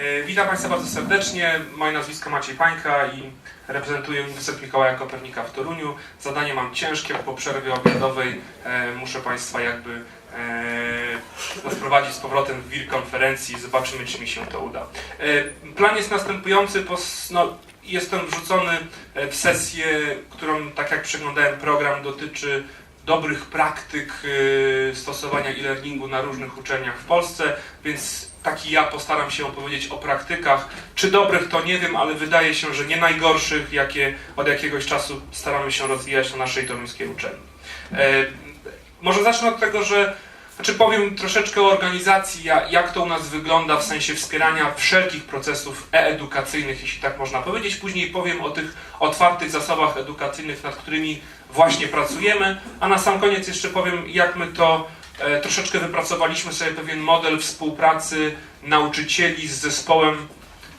E, Witam Państwa bardzo serdecznie. Moje nazwisko Maciej Pańka i reprezentuję Uniwersytet Mikołaja Kopernika w Toruniu. Zadanie mam ciężkie, po przerwie obiadowej e, muszę Państwa jakby e, wprowadzić z powrotem w wir konferencji. Zobaczymy, czy mi się to uda. E, plan jest następujący. No, jestem wrzucony e, w sesję, którą, tak jak przeglądałem program, dotyczy dobrych praktyk e, stosowania e-learningu na różnych uczelniach w Polsce, więc taki ja postaram się opowiedzieć o praktykach. Czy dobrych to nie wiem, ale wydaje się, że nie najgorszych, jakie od jakiegoś czasu staramy się rozwijać na naszej toruńskiej uczelni. E, może zacznę od tego, że znaczy powiem troszeczkę o organizacji, ja- jak to u nas wygląda w sensie wspierania wszelkich procesów e-edukacyjnych, jeśli tak można powiedzieć. Później powiem o tych otwartych zasobach edukacyjnych, nad którymi właśnie pracujemy, a na sam koniec jeszcze powiem, jak my to troszeczkę wypracowaliśmy sobie pewien model współpracy nauczycieli z zespołem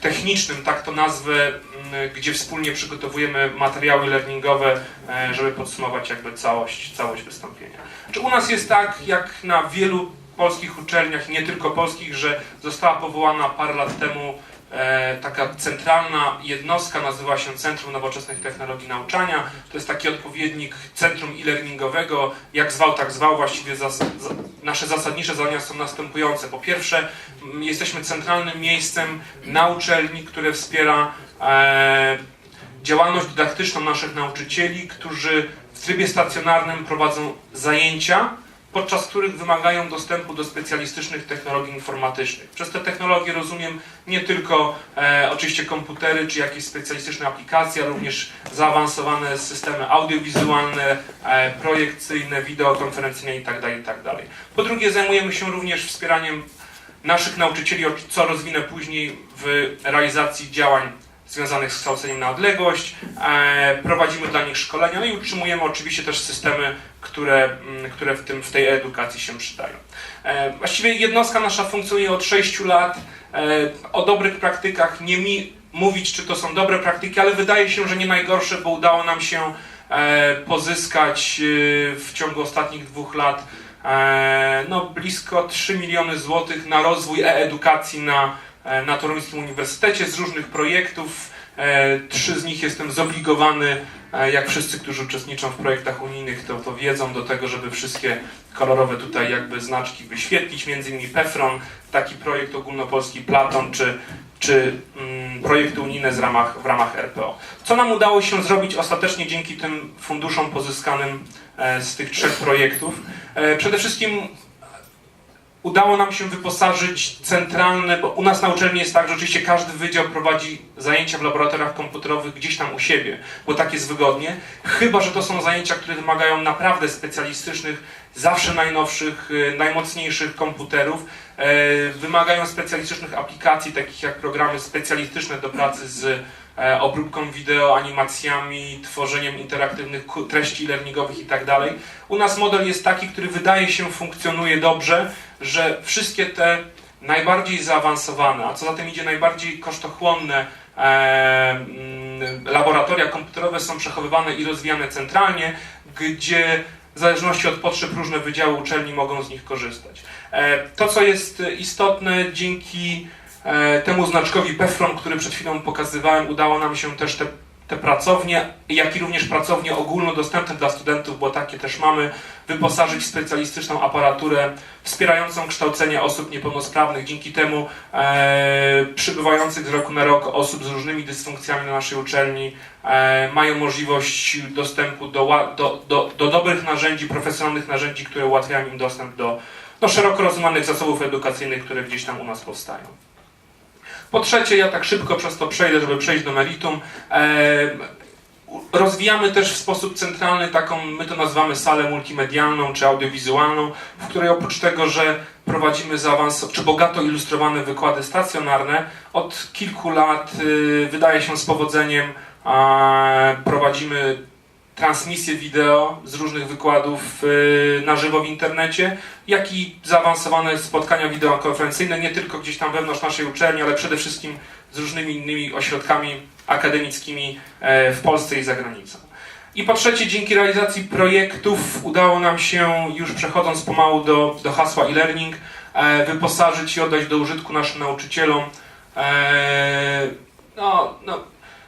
technicznym, tak to nazwę, m, gdzie wspólnie przygotowujemy materiały learningowe, e, żeby podsumować jakby całość, całość wystąpienia. Znaczy u nas jest tak, jak na wielu polskich uczelniach, nie tylko polskich, że została powołana parę lat temu e, taka centralna jednostka, nazywa się Centrum Nowoczesnych Technologii Nauczania. To jest taki odpowiednik centrum e-learningowego, jak zwał, tak zwał. Właściwie zas, za, nasze zasadnicze zadania są następujące. Po pierwsze, jesteśmy centralnym miejscem na uczelni, które wspiera e, działalność dydaktyczną naszych nauczycieli, którzy w trybie stacjonarnym prowadzą zajęcia, podczas których wymagają dostępu do specjalistycznych technologii informatycznych. Przez te technologie rozumiem nie tylko e, oczywiście komputery czy jakieś specjalistyczne aplikacje, ale również zaawansowane systemy audiowizualne, e, projekcyjne, wideokonferencyjne itd., itd. Po drugie zajmujemy się również wspieraniem naszych nauczycieli, co rozwinę później w realizacji działań związanych z kształceniem na odległość. E, prowadzimy dla nich szkolenia, no i utrzymujemy oczywiście też systemy, które, mm, które w, tym, w tej edukacji się przydają. E, właściwie jednostka nasza funkcjonuje od 6 lat. E, o dobrych praktykach nie mi mówić, czy to są dobre praktyki, ale wydaje się, że nie najgorsze, bo udało nam się pozyskać w ciągu ostatnich dwóch lat no, blisko 3 miliony złotych na rozwój e-edukacji na na Toruńskim Uniwersytecie z różnych projektów. E, Trzy z nich jestem zobligowany, e, jak wszyscy, którzy uczestniczą w projektach unijnych, to, to wiedzą do tego, żeby wszystkie kolorowe tutaj jakby znaczki wyświetlić. Między innymi PEFRON, taki projekt ogólnopolski Platon, czy, czy mm, projekty unijne z ramach, w ramach RPO. Co nam udało się zrobić ostatecznie dzięki tym funduszom pozyskanym e, z tych trzech projektów? E, Przede wszystkim udało nam się wyposażyć centralne, bo u nas na uczelni jest tak, że oczywiście każdy wydział prowadzi zajęcia w laboratoriach komputerowych gdzieś tam u siebie, bo tak jest wygodnie, chyba że to są zajęcia, które wymagają naprawdę specjalistycznych, zawsze najnowszych, y, najmocniejszych komputerów, e, wymagają specjalistycznych aplikacji, takich jak programy specjalistyczne do pracy z obróbką wideo, animacjami, tworzeniem interaktywnych treści learningowych i tak. U nas model jest taki, który wydaje się funkcjonuje dobrze, że wszystkie te najbardziej zaawansowane, a co za tym idzie najbardziej kosztochłonne e, mm, laboratoria komputerowe są przechowywane i rozwijane centralnie, gdzie w zależności od potrzeb różne wydziały uczelni mogą z nich korzystać. E, to, co jest istotne, dzięki e, temu znaczkowi PEFRON, który przed chwilą pokazywałem, udało nam się też te, te pracownie, jak i również pracownie ogólnodostępne dla studentów, bo takie też mamy, wyposażyć w specjalistyczną aparaturę wspierającą kształcenie osób niepełnosprawnych. Dzięki temu e, przybywających z roku na rok osób z różnymi dysfunkcjami na naszej uczelni e, mają możliwość dostępu do, do, do, do dobrych narzędzi, profesjonalnych narzędzi, które ułatwiają im dostęp do no, szeroko rozumianych zasobów edukacyjnych, które gdzieś tam u nas powstają. Po trzecie, ja tak szybko przez to przejdę, żeby przejść do meritum. E, Rozwijamy też w sposób centralny taką, my to nazywamy salę multimedialną czy audiowizualną, w której oprócz tego, że prowadzimy zaawansowane czy bogato ilustrowane wykłady stacjonarne, od kilku lat y, wydaje się z powodzeniem prowadzimy transmisje wideo z różnych wykładów y, na żywo w internecie, jak i zaawansowane spotkania wideokonferencyjne, nie tylko gdzieś tam wewnątrz naszej uczelni, ale przede wszystkim z różnymi innymi ośrodkami akademickimi e, w Polsce i za granicą. I po trzecie, dzięki realizacji projektów udało nam się, już przechodząc pomału do, do hasła e-learning, e, wyposażyć i oddać do użytku naszym nauczycielom e, no, no,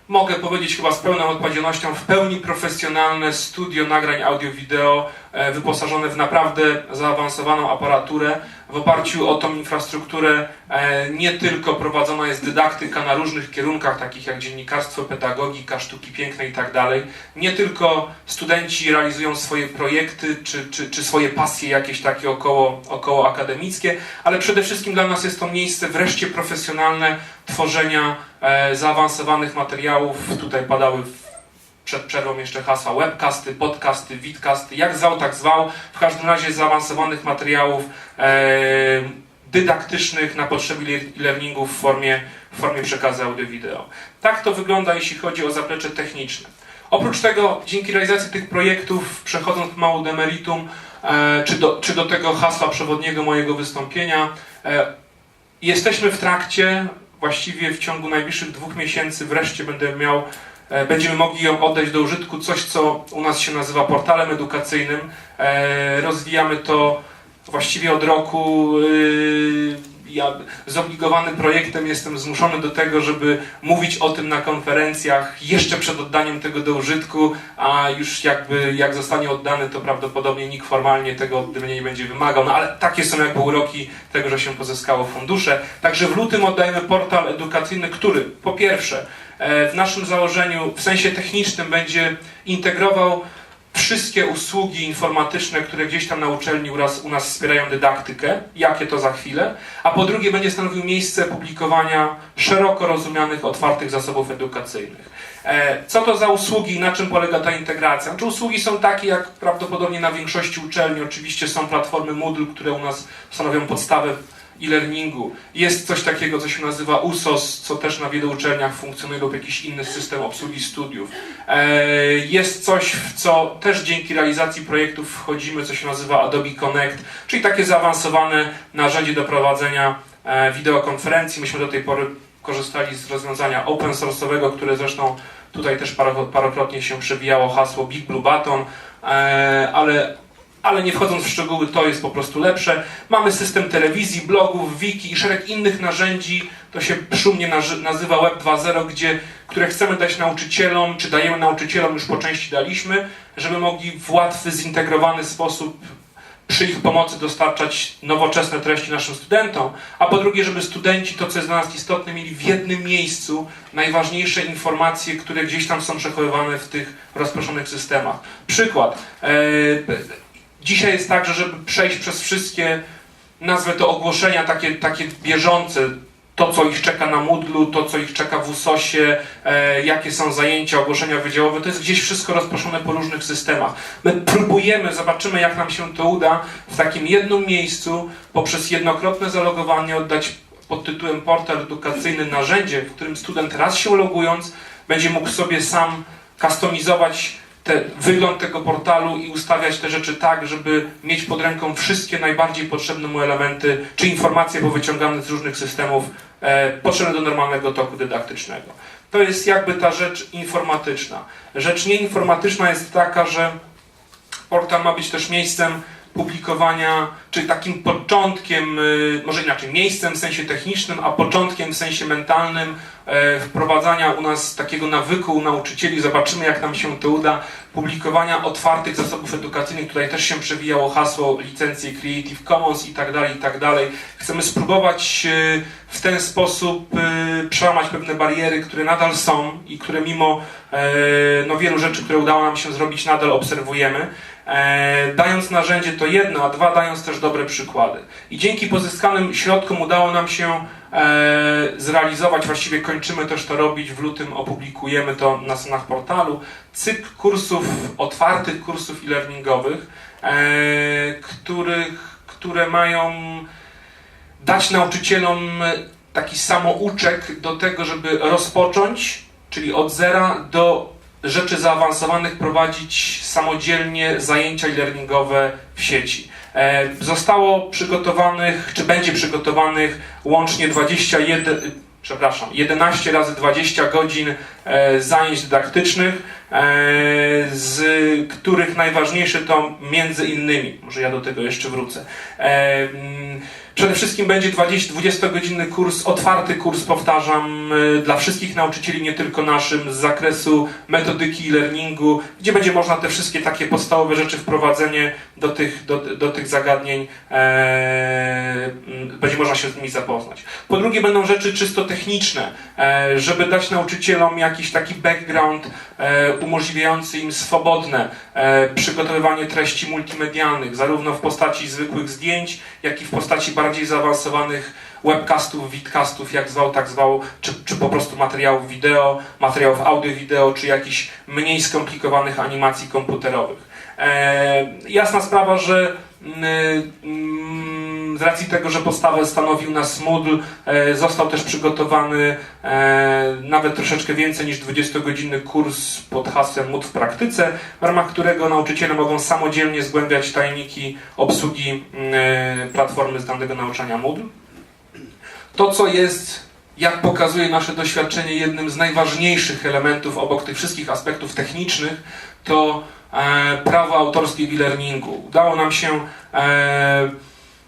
mogę powiedzieć chyba z pełną odpowiedzialnością, w pełni profesjonalne studio nagrań audio-wideo, wyposażone w naprawdę zaawansowaną aparaturę. W oparciu o tą infrastrukturę e, nie tylko prowadzona jest dydaktyka na różnych kierunkach, takich jak dziennikarstwo, pedagogika, sztuki piękne i tak. Nie tylko studenci realizują swoje projekty czy, czy, czy swoje pasje jakieś takie około, około akademickie, ale przede wszystkim dla nas jest to miejsce wreszcie profesjonalne tworzenia e, zaawansowanych materiałów. Tutaj padały przed przerwą jeszcze hasła webcasty, podcasty, vidcasty, jak zwał, tak zwał. W każdym razie zaawansowanych materiałów e, dydaktycznych na potrzeby e-learningu w formie, w formie przekazu audio-wideo. Tak to wygląda, jeśli chodzi o zaplecze techniczne. Oprócz tego, dzięki realizacji tych projektów, przechodząc mało do meritum, e, czy, do, czy do tego hasła przewodniego mojego wystąpienia, e, jesteśmy w trakcie, właściwie w ciągu najbliższych dwóch miesięcy wreszcie będę miał będziemy mogli ją oddać do użytku, coś co u nas się nazywa portalem edukacyjnym. E, rozwijamy to właściwie od roku. e, Ja zobligowany projektem jestem zmuszony do tego, żeby mówić o tym na konferencjach jeszcze przed oddaniem tego do użytku, a już jakby jak zostanie oddany, to prawdopodobnie nikt formalnie tego ode mnie nie będzie wymagał. No ale takie są jakby uroki tego, że się pozyskało fundusze. Także w lutym oddajemy portal edukacyjny, który po pierwsze e, w naszym założeniu w sensie technicznym będzie integrował wszystkie usługi informatyczne, które gdzieś tam na uczelni u nas, wspierają dydaktykę, jakie to za chwilę, a po drugie będzie stanowił miejsce publikowania szeroko rozumianych, otwartych zasobów edukacyjnych. E, Co to za usługi, na czym polega ta integracja? Czy usługi są takie, jak prawdopodobnie na większości uczelni, oczywiście są platformy Moodle, które u nas stanowią podstawę e-learningu. Jest coś takiego, co się nazywa USOS, co też na wielu uczelniach funkcjonuje, lub jakiś inny system obsługi studiów. E, Jest coś, w co też dzięki realizacji projektów wchodzimy, co się nazywa Adobe Connect, czyli takie zaawansowane narzędzie do prowadzenia e, wideokonferencji. Myśmy do tej pory korzystali z rozwiązania open source'owego, które zresztą tutaj też paro- parokrotnie się przewijało hasło Big Blue Button, e, ale ale nie wchodząc w szczegóły, to jest po prostu lepsze. Mamy system telewizji, blogów, wiki i szereg innych narzędzi, to się szumnie nazywa Web 2.0, gdzie, które chcemy dać nauczycielom, czy dajemy nauczycielom, już po części daliśmy, żeby mogli w łatwy, zintegrowany sposób przy ich pomocy dostarczać nowoczesne treści naszym studentom, a po drugie, żeby studenci, to co jest dla nas istotne, mieli w jednym miejscu najważniejsze informacje, które gdzieś tam są przechowywane w tych rozproszonych systemach. Przykład. E, Dzisiaj jest tak, że żeby przejść przez wszystkie, nazwę to ogłoszenia takie, takie bieżące, to co ich czeka na Moodlu, to co ich czeka w USOSie, e, jakie są zajęcia, ogłoszenia wydziałowe, to jest gdzieś wszystko rozproszone po różnych systemach. My próbujemy, zobaczymy jak nam się to uda, w takim jednym miejscu poprzez jednokrotne zalogowanie oddać pod tytułem portal edukacyjny narzędzie, w którym student raz się logując będzie mógł sobie sam kustomizować te, wygląd tego portalu i ustawiać te rzeczy tak, żeby mieć pod ręką wszystkie najbardziej potrzebne mu elementy, czy informacje powyciągane z różnych systemów e, potrzebne do normalnego toku dydaktycznego. To jest jakby ta rzecz informatyczna. Rzecz nieinformatyczna jest taka, że portal ma być też miejscem publikowania, czy takim początkiem, y, może inaczej, miejscem w sensie technicznym, a początkiem w sensie mentalnym e, wprowadzania u nas takiego nawyku u nauczycieli, zobaczymy jak nam się to uda, publikowania otwartych zasobów edukacyjnych, tutaj też się przewijało hasło licencje Creative Commons i tak dalej, i tak dalej. Chcemy spróbować e, w ten sposób e, przełamać pewne bariery, które nadal są i które mimo e, no, wielu rzeczy, które udało nam się zrobić, nadal obserwujemy. E, dając narzędzie to jedno, a dwa dając też dobre przykłady. I dzięki pozyskanym środkom udało nam się e, zrealizować, właściwie kończymy też to robić, w lutym opublikujemy to na stronach portalu, cykl kursów, otwartych kursów e-learningowych, e, których, które mają dać nauczycielom taki samouczek do tego, żeby rozpocząć, czyli od zera do rzeczy zaawansowanych prowadzić samodzielnie zajęcia e-learningowe w sieci. E, Zostało przygotowanych, czy będzie przygotowanych łącznie 21, przepraszam, 11 razy 20 godzin e, zajęć dydaktycznych. e, z których najważniejszy to między innymi, może ja do tego jeszcze wrócę. Przede wszystkim będzie 20 20-godzinny kurs, otwarty kurs, powtarzam, y, dla wszystkich nauczycieli, nie tylko naszym, z zakresu metodyki e-learningu, gdzie będzie można te wszystkie takie podstawowe rzeczy wprowadzenie do tych, do, do tych zagadnień, e, będzie można się z nimi zapoznać. Po drugie będą rzeczy czysto techniczne, e, żeby dać nauczycielom jakiś taki background e, umożliwiający im swobodne e, przygotowywanie treści multimedialnych, zarówno w postaci zwykłych zdjęć, jak i w postaci bardziej zaawansowanych webcastów, vidcastów, jak zwał, tak zwał, czy, czy po prostu materiałów wideo, materiałów audio-wideo, czy jakichś mniej skomplikowanych animacji komputerowych. E, jasna sprawa, że mm, mm, racji tego, że podstawę stanowił nas Moodle, e, został też przygotowany e, nawet troszeczkę więcej niż 20-godzinny kurs pod hasłem Moodle w praktyce, w ramach którego nauczyciele mogą samodzielnie zgłębiać tajniki obsługi e, platformy zdalnego nauczania Moodle. To, co jest, jak pokazuje nasze doświadczenie, jednym z najważniejszych elementów obok tych wszystkich aspektów technicznych, to prawo autorskie w e-learningu. Udało nam się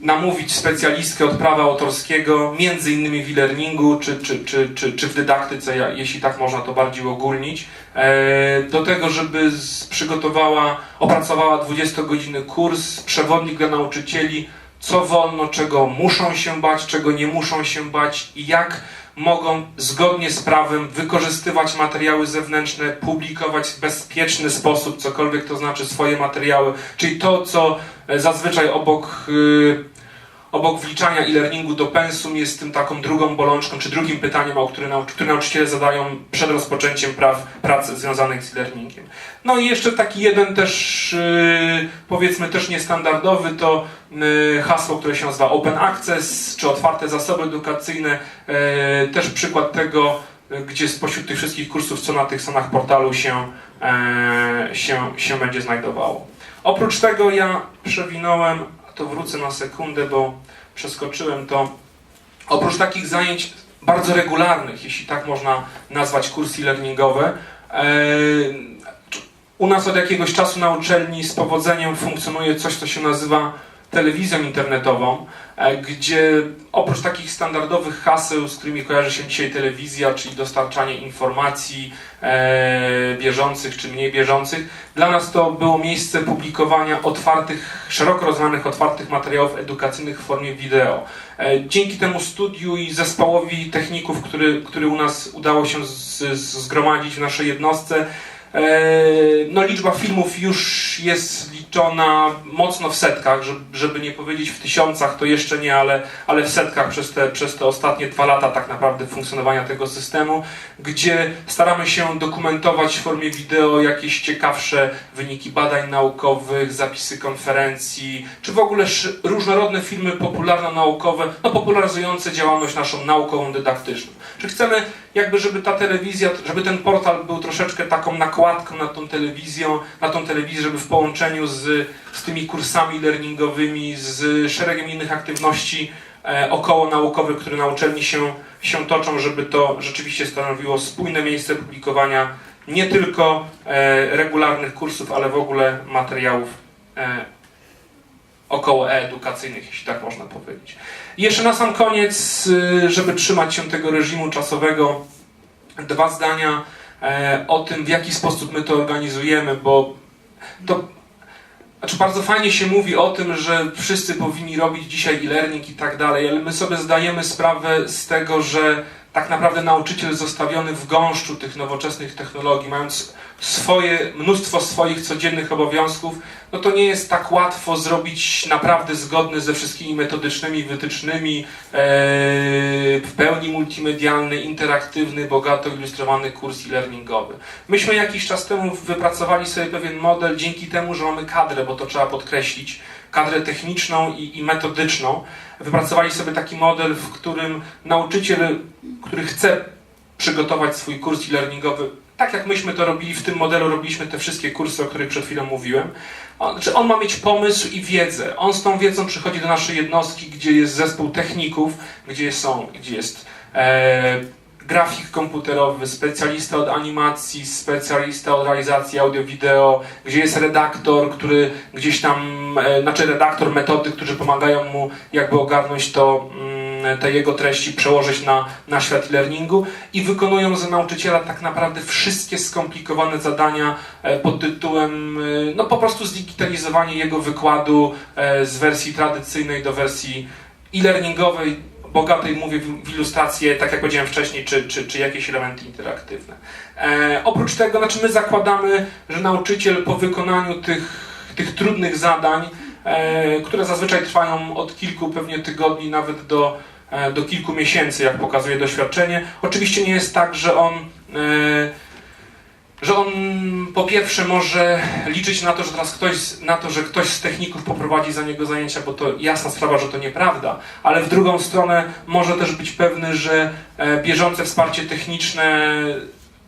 namówić specjalistkę od prawa autorskiego, między innymi w e-learningu, czy, czy, czy, czy, czy w dydaktyce, jeśli tak można to bardziej ogólnić, e, do tego, żeby przygotowała, opracowała 20-godzinny kurs, przewodnik dla nauczycieli, co wolno, czego muszą się bać, czego nie muszą się bać i jak mogą zgodnie z prawem wykorzystywać materiały zewnętrzne, publikować w bezpieczny sposób, cokolwiek to znaczy swoje materiały, czyli to, co e, zazwyczaj obok, y, obok wliczania e-learningu do pensum jest tym taką drugą bolączką, czy drugim pytaniem, o które, które nauczyciele zadają przed rozpoczęciem praw, prac związanych z e-learningiem. No i jeszcze taki jeden też, y, powiedzmy też niestandardowy, to y, hasło, które się nazywa Open Access, czy otwarte zasoby edukacyjne, y, też przykład tego, y, gdzie spośród tych wszystkich kursów, co na tych stronach portalu się, e, się, się będzie znajdowało. Oprócz tego ja przewinąłem, to wrócę na sekundę, bo przeskoczyłem to, oprócz takich zajęć bardzo regularnych, jeśli tak można nazwać kursy e-learningowe, e, u nas od jakiegoś czasu na uczelni z powodzeniem funkcjonuje coś, co się nazywa telewizją internetową, e, gdzie oprócz takich standardowych haseł, z którymi kojarzy się dzisiaj telewizja, czyli dostarczanie informacji e, bieżących czy mniej bieżących, dla nas to było miejsce publikowania otwartych, szeroko rozumianych otwartych materiałów edukacyjnych w formie wideo. E, Dzięki temu studiu i zespołowi techników, który, który u nas udało się z, z, zgromadzić w naszej jednostce, No, liczba filmów już jest liczona mocno w setkach, żeby, nie powiedzieć w tysiącach, to jeszcze nie, ale, ale w setkach przez te, przez te ostatnie dwa lata tak naprawdę funkcjonowania tego systemu, gdzie staramy się dokumentować w formie wideo jakieś ciekawsze wyniki badań naukowych, zapisy konferencji, czy w ogóle różnorodne filmy popularno-naukowe, no popularyzujące działalność naszą naukową, dydaktyczną. Czy chcemy jakby, żeby ta telewizja, żeby ten portal był troszeczkę taką nakładką na tą telewizją, na tą telewizję, żeby w połączeniu z, z tymi kursami learningowymi, z szeregiem innych aktywności e, około naukowych, które na uczelni się, się toczą, żeby to rzeczywiście stanowiło spójne miejsce publikowania nie tylko e, regularnych kursów, ale w ogóle materiałów e, około edukacyjnych, jeśli tak można powiedzieć. I jeszcze na sam koniec, y, żeby trzymać się tego reżimu czasowego, dwa zdania e, o tym, w jaki sposób my to organizujemy, bo to znaczy bardzo fajnie się mówi o tym, że wszyscy powinni robić dzisiaj e-learning i tak dalej, ale my sobie zdajemy sprawę z tego, że tak naprawdę nauczyciel zostawiony w gąszczu tych nowoczesnych technologii, mając swoje, mnóstwo swoich codziennych obowiązków, no to nie jest tak łatwo zrobić naprawdę zgodny ze wszystkimi metodycznymi wytycznymi, e, w pełni multimedialny, interaktywny, bogato ilustrowany kurs e-learningowy. Myśmy jakiś czas temu wypracowali sobie pewien model dzięki temu, że mamy kadrę, bo to trzeba podkreślić, kadrę techniczną i, i metodyczną. Wypracowali sobie taki model, w którym nauczyciel, który chce przygotować swój kurs e-learningowy, tak jak myśmy to robili w tym modelu, robiliśmy te wszystkie kursy, o których przed chwilą mówiłem. On, czy on ma mieć pomysł i wiedzę. On z tą wiedzą przychodzi do naszej jednostki, gdzie jest zespół techników, gdzie są, gdzie jest e, grafik komputerowy, specjalista od animacji, specjalista od realizacji audio-wideo, gdzie jest redaktor, który gdzieś tam, e, znaczy redaktor, metody, którzy pomagają mu jakby ogarnąć to, mm, te jego treści, przełożyć na, na świat e-learningu i wykonują za nauczyciela tak naprawdę wszystkie skomplikowane zadania e, pod tytułem e, no po prostu zdigitalizowanie jego wykładu z wersji tradycyjnej do wersji e-learningowej, bogatej mówię w ilustracje, tak jak powiedziałem wcześniej, czy, czy, czy jakieś elementy interaktywne. E, oprócz tego, znaczy my zakładamy, że nauczyciel po wykonaniu tych, tych trudnych zadań, e, które zazwyczaj trwają od kilku pewnie tygodni, nawet do, e, do kilku miesięcy, jak pokazuje doświadczenie. Oczywiście nie jest tak, że on e, że on po pierwsze może liczyć na to, że teraz ktoś, na to, że ktoś z techników poprowadzi za niego zajęcia, bo to jasna sprawa, że to nieprawda, ale w drugą stronę może też być pewny, że e, bieżące wsparcie techniczne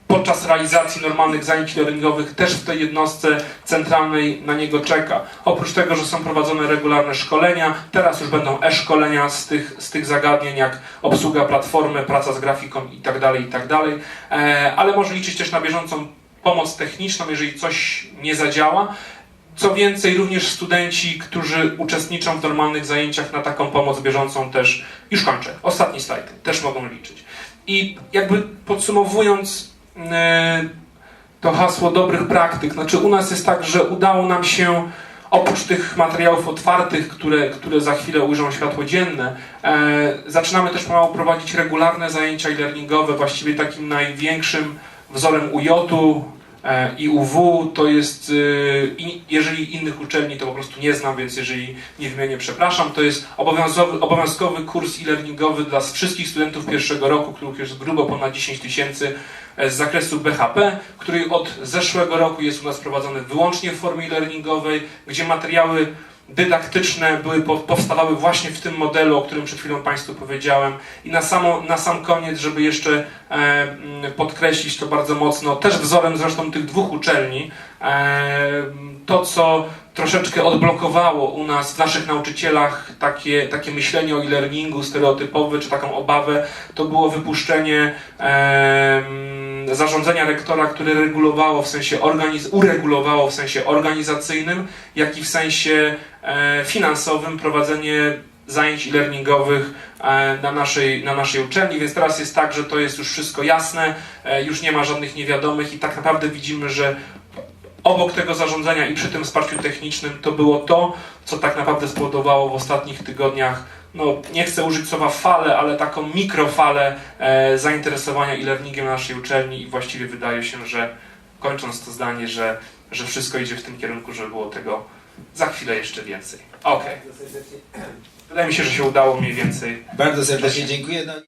podczas realizacji normalnych zajęć learningowych też w tej jednostce centralnej na niego czeka. Oprócz tego, że są prowadzone regularne szkolenia, teraz już będą e-szkolenia z tych, z tych zagadnień, jak obsługa platformy, praca z grafiką itd., itd., e, ale może liczyć też na bieżącą pomoc techniczną, jeżeli coś nie zadziała. Co więcej, również studenci, którzy uczestniczą w normalnych zajęciach na taką pomoc bieżącą też, już kończę, ostatni slajd, też mogą liczyć. I jakby podsumowując e, to hasło dobrych praktyk, znaczy u nas jest tak, że udało nam się oprócz tych materiałów otwartych, które, które za chwilę ujrzą światło dzienne, e, zaczynamy też pomału prowadzić regularne zajęcia e-learningowe, właściwie takim największym wzorem UJ-u i UW to jest, e, i jeżeli innych uczelni to po prostu nie znam, więc jeżeli nie wymienię, przepraszam, to jest obowiązkowy, obowiązkowy kurs e-learningowy dla wszystkich studentów pierwszego roku, których jest grubo ponad 10 tysięcy e, z zakresu BHP, który od zeszłego roku jest u nas prowadzony wyłącznie w formie e-learningowej, gdzie materiały dydaktyczne były, po- powstawały właśnie w tym modelu, o którym przed chwilą Państwu powiedziałem. I na, samo, na sam koniec, żeby jeszcze e, mm, podkreślić to bardzo mocno, też wzorem zresztą tych dwóch uczelni, e, to co troszeczkę odblokowało u nas, w naszych nauczycielach takie, takie myślenie o e-learningu stereotypowe, czy taką obawę, to było wypuszczenie e, zarządzenia rektora, które regulowało w sensie organiz- uregulowało w sensie organizacyjnym, jak i w sensie e, finansowym prowadzenie zajęć e-learningowych e, na naszej, na naszej uczelni, więc teraz jest tak, że to jest już wszystko jasne, e, już nie ma żadnych niewiadomych i tak naprawdę widzimy, że obok tego zarządzania i przy tym wsparciu technicznym to było to, co tak naprawdę spowodowało w ostatnich tygodniach, no nie chcę użyć słowa falę, ale taką mikrofalę e, zainteresowania e-learningiem na naszej uczelni i właściwie wydaje się, że kończąc to zdanie, że, że wszystko idzie w tym kierunku, że było tego za chwilę jeszcze więcej. Okej. Wydaje mi się, że się udało mniej więcej Bardzo serdecznie dziękuję.